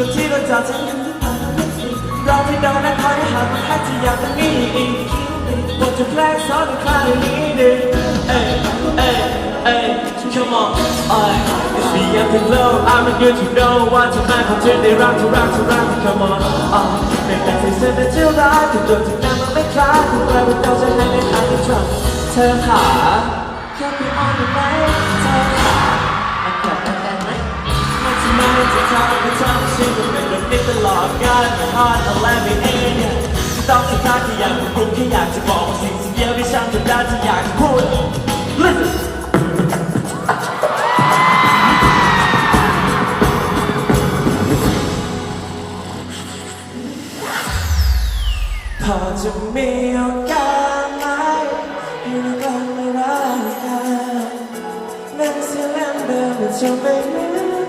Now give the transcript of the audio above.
จอดฉันยังที่ผ่านไม่สิเราไม่โดนนะคอยหากมันแค่จะอยากจะมีอีกบทจะแปลงซ้อนอีกครั้งนี้ดิเอ้ยเอ้ยเอ้ย come on เอ้ย it's me up to glow I'm not good to know ว่าจะมาของเธอได้รักเธอรักเธอรัก come on อะไม่แต่ใส่เสื้อแต่เจ้าร้ายถึงโดนถึงน้ำมันไม่คล้ายถึงแปลว่าเราจะให้ในทางที่ชอบเธอขาแค่ไปออนได้ไหม จะทำให้ฉันก็เป็นแบบนี้ตลอดกาลไม่ฮอดอะไรไม่เองเนี่ยต้องสุดท้ายที่อยากปรุงแค่อยากจะบอกว่าสิ่งสิ่งเดียวที่ฉันทำได้ที่อยากจะพูด Listen พอจะมีโอกาสไหมให้เรากลับมารักกันนั่นเสียงเดิมมันจะไม่เหมื